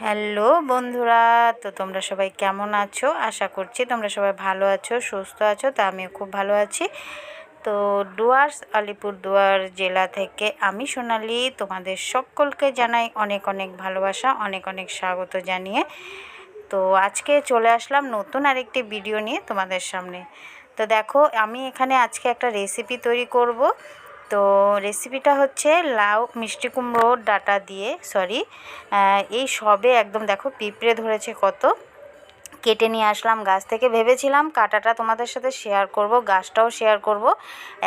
Hello বন্ধুরা, তো তোমরা সবাই কেমন আছো? আশা করছি তোমরা সবাই ভালো আছো, সুস্থ আছো, তা আমিও খুব ভালো আছি। তো ডুয়ার্স আলিপুরদুয়ার জেলা থেকে আমি সোনালি, তোমাদের সকলকে জানাই অনেক অনেক ভালোবাসা, অনেক অনেক স্বাগত জানিয়ে। তো আজকে চলে আসলাম নতুন আরেকটি ভিডিও নিয়ে তোমাদের সামনে। তো দেখো, আমি এখানে আজকে একটা রেসিপি তৈরি করব। তো রেসিপিটা হচ্ছে লাউ, মিষ্টি কুমড়োর ডাটা দিয়ে সরি এই সবে একদম দেখো পিঁপড়ে ধরেছে কত। কেটে নিয়ে আসলাম গাছ থেকে, ভেবেছিলাম কাটাটা তোমাদের সাথে শেয়ার করব, গাছটাও শেয়ার করব।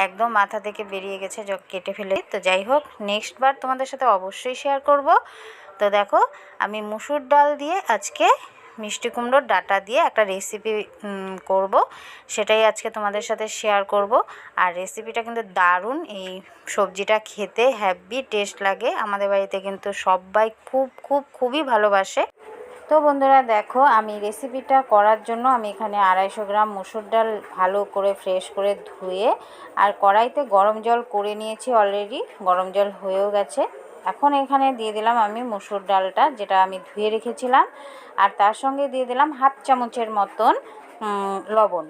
একদম মাথা থেকে বেরিয়ে গেছে কেটে ফেলে। তো যাই হোক নেক্সট বার তোমাদের সাথে অবশ্যই শেয়ার করব। তো দেখো, আমি মুসুর ডাল দিয়ে আজকে মিষ্টি কুমড়োর ডাটা দিয়ে একটা রেসিপি করব। সেটাই আজকে তোমাদের সাথে শেয়ার করব। আর রেসিপিটা কিন্তু দারুণ। এই সবজিটা খেতে হ্যাভি টেস্ট লাগে। আমাদের বাড়িতে কিন্তু সবাই খুব খুব, খুবই ভালোবাসে। তো বন্ধুরা, দেখো, আমি রেসিপিটা করার জন্য আমি এখানে আড়াইশো গ্রাম মুসুর ডাল ভালো করে ফ্রেশ করে ধুয়ে আর কড়াইতে গরম জল করে নিয়েছি অলরেডি গরম জল হয়েও গেছে। এখন এখানে দিয়ে দিলাম আমি মুসুর ডালটা, যেটা আমি ধুয়ে রেখেছিলাম। আর তার সঙ্গে দিয়ে দিলাম হাফ চামচের মতন লবণ।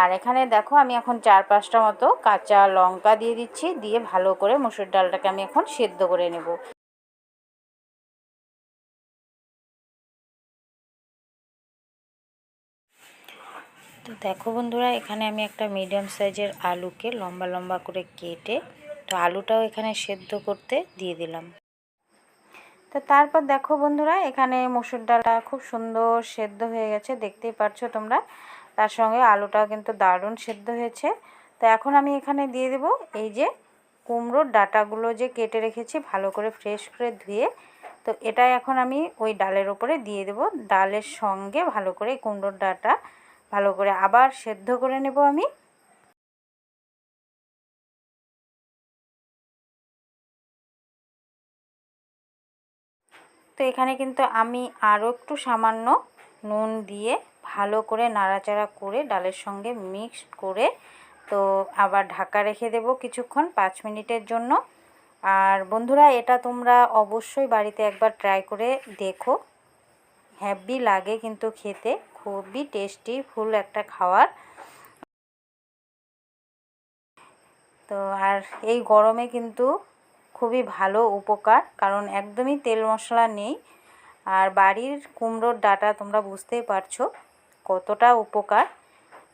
আর এখানে দেখো আমি এখন চার পাঁচটা মতো কাঁচা লঙ্কা দিয়ে দিচ্ছি, দিয়ে ভালো করে মুসুর ডালটাকে আমি এখন সেদ্ধ করে নেব। তো দেখো বন্ধুরা, এখানে আমি একটা মিডিয়াম সাইজের আলুকে লম্বা লম্বা করে কেটে তো আলুটাও এখানে সেদ্ধ করতে দিয়ে দিলাম। তো তারপর দেখো বন্ধুরা, এখানে মসুর ডালটা খুব সুন্দর সেদ্ধ হয়ে গেছে, দেখতেই পাচ্ছ তোমরা। তার সঙ্গে আলুটাও কিন্তু দারুণ সেদ্ধ হয়েছে। তো এখন আমি এখানে দিয়ে দেব এই যে কুমড়োর ডাটাগুলো যে কেটে রেখেছি, ভালো করে ফ্রেশ করে ধুয়ে। তো এটা এখন আমি ওই ডালের ওপরে দিয়ে দেব। ডালের সঙ্গে ভালো করে কুমড়োর ডাটা ভালো করে আবার সেদ্ধ করে নেব আমি। তো এখানে কিন্তু আমি আরও একটু সামান্য নুন দিয়ে ভালো করে নাড়াচাড়া করে ডালের সঙ্গে মিক্স করে তো আবার ঢাকা রেখে দেব কিছুক্ষণ, পাঁচ মিনিটের জন্য। আর বন্ধুরা, এটা তোমরা অবশ্যই বাড়িতে একবার ট্রাই করে দেখো। হ্যাভি লাগে কিন্তু খেতে, খুবই টেস্টি ফুল একটা খাওয়ার। তো আর এই গরমে কিন্তু খুবই ভালো উপকার, কারণ একদমই তেল মশলা নেই। আর বাড়ির কুমড়োর ডাটা তোমরা বুঝতেই পারছ কতটা উপকার।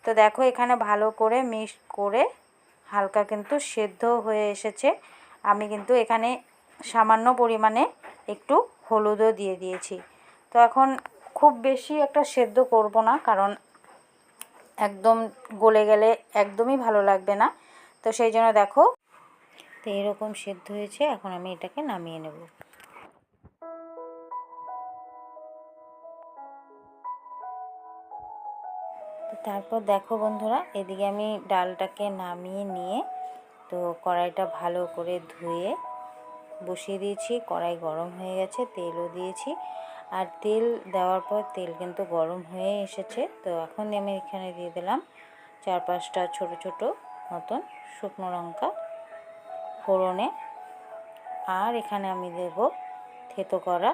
তো দেখো এখানে ভালো করে মিক্স করে হালকা কিন্তু সেদ্ধ হয়ে এসেছে। আমি কিন্তু এখানে সামান্য পরিমাণে একটু হলুদও দিয়ে দিয়েছি। তো এখন খুব বেশি একটা সেদ্ধ করব না, কারণ একদম গলে গেলে একদমই ভালো লাগবে না। তো সেই জন্য দেখো তো এরকম সেদ্ধ হয়েছে, এখন আমি এটাকে নামিয়ে নেব। তারপর দেখো বন্ধুরা, এদিকে আমি ডালটাকে নামিয়ে নিয়ে, তো কড়াইটা ভালো করে ধুয়ে বসিয়ে দিয়েছি। কড়াই গরম হয়ে গেছে, তেলও দিয়েছি। আর তেল দেওয়ার পর তেল কিন্তু গরম হয়ে এসেছে। তো এখন আমি এখানে দিয়ে দিলাম চার পাঁচটা ছোট ছোট মতন শুকনো লঙ্কা। ফোড়নে। আর এখানে আমি দেব থেতো করা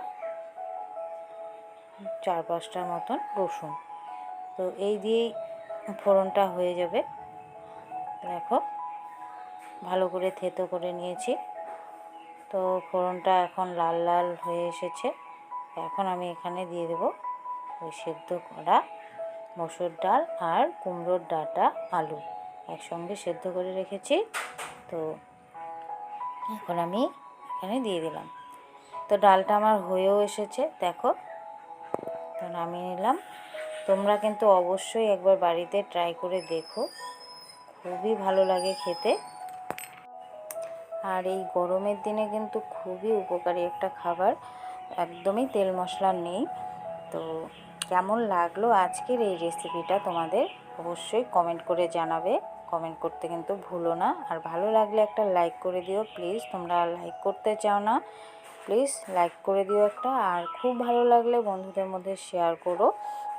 চার পাঁচটার মতন রসুন। তো এই দিয়েই ফোড়নটা হয়ে যাবে। দেখো, ভালো করে থেতো করে নিয়েছি। তো ফোড়নটা এখন লাল লাল হয়ে এসেছে। এখন আমি এখানে দিয়ে দেব ওই সেদ্ধ করা মসুর ডাল আর কুমড়োর ডাটা আলু। একসঙ্গে সেদ্ধ করে রেখেছি। তো এখন আমি এখানে দিয়ে দিলাম। তো ডালটা আমার হয়েও এসেছে, দেখো। তো নামিয়ে নিলাম। তোমরা কিন্তু অবশ্যই একবার বাড়িতে ট্রাই করে দেখো। খুবই ভালো লাগে খেতে। আর এই গরমের দিনে কিন্তু খুবই উপকারী একটা খাবার। একদমই তেল মশলা নেই। তো কেমন লাগল আজকের এই রেসিপিটা তোমাদের অবশ্যই কমেন্ট করে জানাবে। কমেন্ট করতে কিন্তু ভুলো না। আর ভালো লাগলে একটা লাইক করে দিও প্লিজ তোমরা লাইক করতে চাও না প্লিজ লাইক করে দিও একটা। আর খুব ভালো লাগলে বন্ধুদের মধ্যে শেয়ার করো।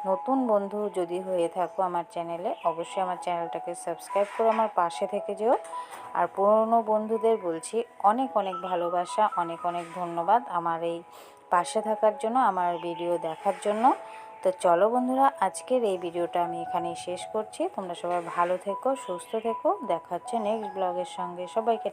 নতুন বন্ধু যদি হয়ে থাকো আমার চ্যানেলে অবশ্যই আমার চ্যানেলটাকে সাবস্ক্রাইব করে আমার পাশে থেকে যেও। আর পুরনো বন্ধুদের বলছি, অনেক অনেক ভালোবাসা, অনেক অনেক ধন্যবাদ আমার এই পাশে থাকার জন্য, আমার ভিডিও দেখার জন্য। তো চলো বন্ধুরা, আজকের এই ভিডিওটা আমি এখানেই শেষ করছি। তোমরা সবাই ভালো থেকো, সুস্থ থেকো। দেখা হচ্ছে নেক্সট ব্লগের সঙ্গে। সবাইকে